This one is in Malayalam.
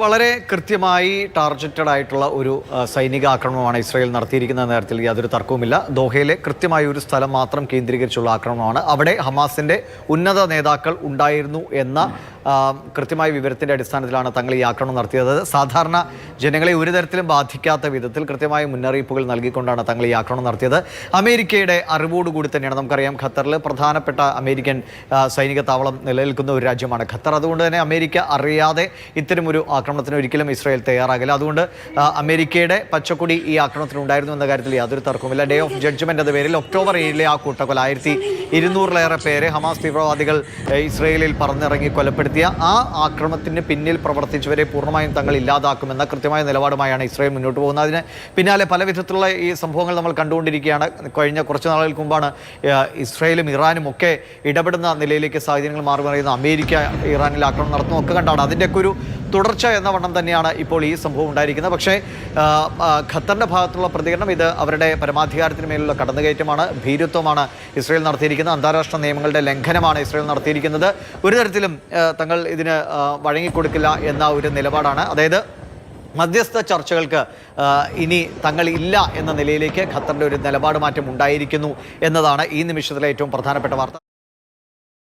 വളരെ കൃത്യമായി ടാർഗറ്റഡ് ആയിട്ടുള്ള ഒരു സൈനിക ആക്രമണമാണ് ഇസ്രായേൽ നടത്തിയിരിക്കുന്ന നേരത്തിൽ യാതൊരു തർക്കവുമില്ല. ദോഹയിലെ കൃത്യമായ ഒരു സ്ഥലം മാത്രം കേന്ദ്രീകരിച്ചുള്ള ആക്രമണമാണ്. അവിടെ ഹമാസിന്റെ ഉന്നത നേതാക്കൾ ഉണ്ടായിരുന്നു എന്ന കൃത്യമായ വിവരത്തിന്റെ അടിസ്ഥാനത്തിലാണ് തങ്ങൾ ഈ ആക്രമണം നടത്തിയത്. സാധാരണ ജനങ്ങളെ ഒരു തരത്തിലും ബാധിക്കാത്ത വിധത്തിൽ കൃത്യമായ മുന്നറിയിപ്പുകൾ നൽകിക്കൊണ്ടാണ് തങ്ങൾ ഈ ആക്രമണം നടത്തിയത്. അമേരിക്കയുടെ അറിവോടുകൂടി തന്നെയാണ് നമുക്കറിയാം ഖത്തറിൽ പ്രധാനപ്പെട്ട അമേരിക്കൻ സൈനിക താവളം നിലനിൽക്കുന്ന ഒരു രാജ്യമാണ് ഖത്തർ. അതുകൊണ്ട് തന്നെ അമേരിക്ക അറിയാതെ ഇത്തരമൊരു ആക്രമണത്തിന് ഒരിക്കലും ഇസ്രായേൽ തയ്യാറാകില്ല. അതുകൊണ്ട് അമേരിക്കയുടെ പച്ചക്കുടി ഈ ആക്രമണത്തിന് ഉണ്ടായിരുന്നു എന്ന കാര്യത്തിൽ യാതൊരു തർക്കവുമില്ല. ഡേ ഓഫ് ജഡ്ജ്മെന്റ് എന്ന പേരിൽ ഒക്ടോബർ ഏഴിലെ ആ കൂട്ടക്കൊല ആയിരത്തി ഇരുന്നൂറിലേറെ പേരെ ഹമാസ് തീവ്രവാദികൾ ഇസ്രയേലിൽ പറന്നിറങ്ങി കൊലപ്പെടുത്തിയ ആ ആക്രമണത്തിന് പിന്നിൽ പ്രവർത്തിച്ചവരെ പൂർണമായും തങ്ങൾ ഇല്ലാതാക്കുമെന്ന കൃത്യമായ നിലപാടുമായാണ് ഇസ്രയേൽ മുന്നോട്ട് പോകുന്നത്. അതിന് പിന്നാലെ പല വിധത്തിലുള്ള ഈ സംഭവങ്ങൾ നമ്മൾ കണ്ടുകൊണ്ടിരിക്കുകയാണ്. കഴിഞ്ഞ കുറച്ച് നാളുകൾക്ക് മുമ്പാണ് ഇസ്രയേലും ഇറാനും ഒക്കെ ഇടപെടുന്ന നിലയിലേക്ക് സാഹചര്യങ്ങൾ മാറി അമേരിക്ക ഇറാനിൽ ആക്രമണം നടത്തുന്നു ഒക്കെ കണ്ടാണ്. അതിന്റെയൊക്കെ ഒരു തുടർച്ച എന്ന വണ്ണം തന്നെയാണ് ഇപ്പോൾ ഈ സംഭവം ഉണ്ടായിരിക്കുന്നത്. പക്ഷേ ആ, ഭാഗത്തുള്ള പ്രതികരണം ഇത് അവരുടെ പരമാധികാരത്തിന് മേലുള്ള കടന്നുകയറ്റമാണ് ഭീരുത്വമാണ് ഇസ്രയേൽ നടത്തിയിരിക്കുന്നത്. അന്താരാഷ്ട്ര നിയമങ്ങളുടെ ലംഘനമാണ് ഇസ്രായേൽ നടത്തിയിരിക്കുന്നത്. ഒരു തരത്തിലും തങ്ങൾ ഇതിന് വഴങ്ങിക്കൊടുക്കില്ല എന്ന ഒരു നിലപാടാണ്. അതായത് മധ്യസ്ഥ ചർച്ചകൾക്ക് ഇനി തങ്ങൾ ഇല്ല എന്ന നിലയിലേക്ക് ഖത്തറിന്റെ ഒരു നിലപാട് മാറ്റം ഉണ്ടായിരിക്കുന്നു എന്നതാണ് ഈ നിമിഷത്തിലെ ഏറ്റവും പ്രധാനപ്പെട്ട വാർത്ത.